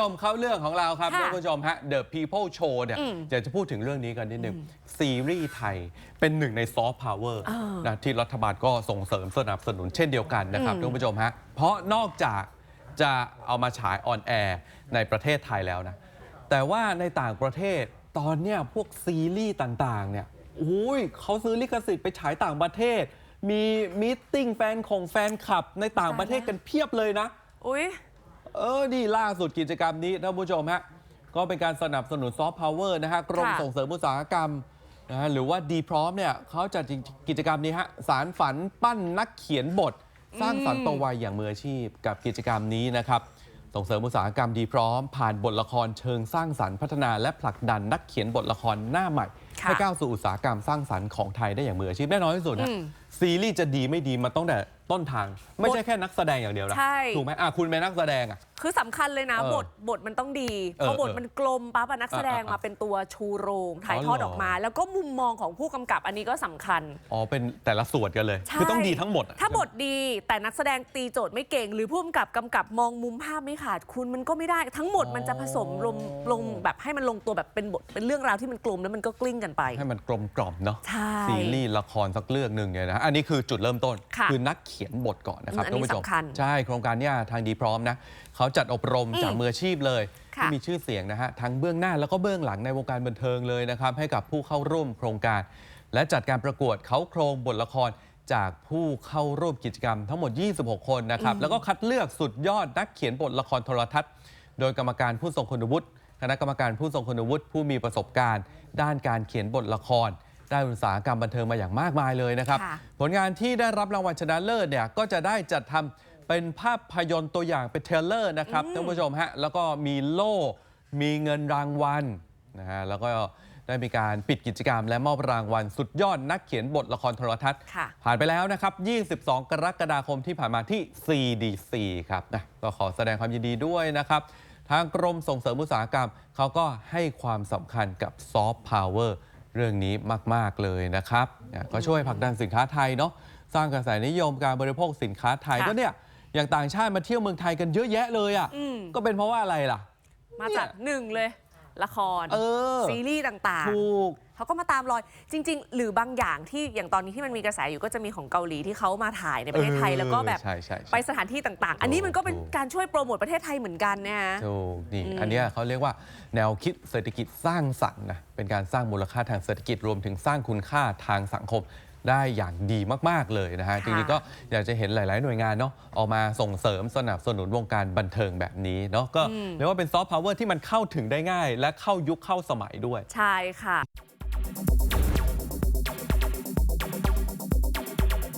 ชมเข้าเรื่องของเราครับค่ะท่านผู้ชมฮะ The People Show เนี่ยอืมอยากจะพูดถึงเรื่องนี้กันนิดหนึ่งซีรีส์ไทยเป็นหนึ่งในซอฟต์พาวเวอร์เออนะที่รัฐบาลก็ส่งเสริมสนับสนุนเช่นเดียวกันนะครับอืม ท่านผู้ชมฮะ เพราะนอกจากจะเอามาฉายออนแอร์ในประเทศไทยแล้วนะ แต่ว่าในต่างประเทศตอนเนี้ยพวกซีรีส์ต่างๆเนี่ยโอ้ยเขาซื้อลิขสิทธิ์ไปฉายต่างประเทศ มีมีตติ้งแฟนของแฟนคลับในต่างประเทศกันเพียบเลยนะ อุ้ย เออดีล่าสุดกิจกรรมนี้ท่านผู้ชมฮะ ก็เป็นการสนับสนุนซอฟต์พาวเวอร์นะฮะ กรมค่ะส่งเสริมอุตสาหกรรมนะฮะหรือว่าดีพร้อมเนี่ยเขาจัดกิจกรรมนี้ฮะ สารฝันปั้นนักเขียนบท สร้างสรรค์ตัววัยอย่างมืออาชีพ กับกิจกรรมนี้นะครับ ส่งเสริมอุตสาหกรรมดีพร้อม ผ่านบทละครเชิงสร้างสรรค์พัฒนาและผลักดันนักเขียนบทละครหน้าใหม่ค่ะให้ก้าวสู่อุตสาหกรรมสร้างสรรค์ของไทยได้อย่างมืออาชีพแน่นอนที่สุดนะอืม ซีรีส์จะดีไม่ดีมันต้องแต่ต้นทาง ไม่ใช่แค่นักแสดงอย่างเดียวนะใช่ ถูกไหมอะคุณเป็นนักแสดงอะ คือสำคัญเลยนะ เออบทบทมันต้องดีเออพอบทเออมันกลมปั๊บอะนักแสดงอะอะมาเป็นตัวชูโรงถ่ายอ๋อทอดเหรอออกมา แล้วก็มุมมองของผู้กำกับอันนี้ก็สำคัญ อ๋อเป็นแต่ละส่วนกันเลย ใช่ คือต้องดีทั้งหมดอะถ้าบทดีแต่นักแสดงตีโจทย์ไม่เก่ง หรือผู้กำกับกำกับมองมุมภาพไม่ขาดคุณมันก็ไม่ได้ ทั้งหมดมันจะผสมลงลงแบบให้มันลงตัวแบบเป็นบทเป็นเรื่องราวที่มันกลมแล้วมันก็กลิ้งกันไป ให้มันกลมกล่อมเนาะใช่ ซีรีส์ละครสักเรื่องหนึ่งเนี่ยนะอันนี้คือจุดเริ่มต้นค่ะอนักเขียนบทก่อนนะครับอันนี้ท่านผู้ชมสำคัญใช่โครงการเนี้ทางดีพร้อมนะเขาจัดอบรมอืมจากมืออาชีพเลยค่ะที่มีชื่อเสียงนะฮะทั้งเบื้องหน้าแล้วก็เบื้องหลังในวงการบันเทิงเลยนะครับให้กับผู้เข้าร่วมโครงการ และจัดการประกวดเขาโครงบทละครจากผู้เข้าร่วมกิจกรรมทั้งหมด 26 คนนะครับแล้วก็คัดเลือกสุดยอดนักเขียนบทละครโทรทัศน์ โดยกรรมการผู้ทรงคุณวุฒิ คณะกรรมการผู้ทรงคุณวุฒิผู้มีประสบการณ์ ด้านการเขียนบทละคร ด้านอุตสาหกรรมบันเทิงมาอย่างมากมายเลยนะครับค่ะผลงานที่ได้รับรางวัลชนะเลิศเนี่ยก็จะได้จัดทำเป็นภาพยนตร์ตัวอย่างเป็นเทรลเลอร์นะครับท่านผู้ชมฮะแล้วก็มีโล่ มีเงินรางวัลนะฮะแล้วก็ได้มีการปิดกิจกรรมและมอบรางวัลสุดยอดนักเขียนบทละครโทรทัศน์ค่ะผ่านไปแล้วนะครับ 22 กรกฎาคมที่ผ่านมาที่ CDC ครับนะก็ขอแสดงความยินดีด้วยนะครับ ทางกรมส่งเสริมอุตสาหกรรม เขาก็ให้ความสำคัญกับซอฟต์พาวเวอร์ เรื่องนี้มาก ๆ เลยนะครับนะก็ช่วยผลักดันสินค้าไทยเนาะสร้างกระแสนิยมการบริโภคสินค้าไทยค่ะก็เนี่ยอย่างต่างชาติมาเที่ยวเมืองไทยกันเยอะแยะเลยอะอืมก็เป็นเพราะว่าอะไรล่ะ มาจากหนึ่งเลย ละคร เออซีรีส์ต่างๆถูกเขาก็มาตามรอยจริง ๆ หรือบางอย่างที่อย่างตอนนี้ที่มันมีกระแสอยู่ก็จะมีของเกาหลีที่เขามาถ่ายในประเทศไทย เออแล้วก็แบบใช่ใช่ใช่ไปสถานที่ต่าง ๆ อันนี้มันก็เป็นถูก การช่วยโปรโมทประเทศไทยเหมือนกันนะฮะ ถูกนี่อืม อันเนี้ยเขาเรียกว่าแนวคิดเศรษฐกิจสร้างสรรค์นะเป็นการสร้างมูลค่าทางเศรษฐกิจรวมถึงสร้างคุณค่าทางสังคม ได้อย่างดีมาก ๆ เลยนะฮะจริงๆก็อยากจะเห็นหลาย ๆ หน่วยงานเนาะออกมาส่งเสริมสนับสนุนวงการบันเทิงแบบนี้เนาะก็อืมเรียกว่าเป็นซอฟต์พาวเวอร์ที่มันเข้าถึงได้ง่าย และเข้ายุคเข้าสมัยด้วย ใช่ค่ะ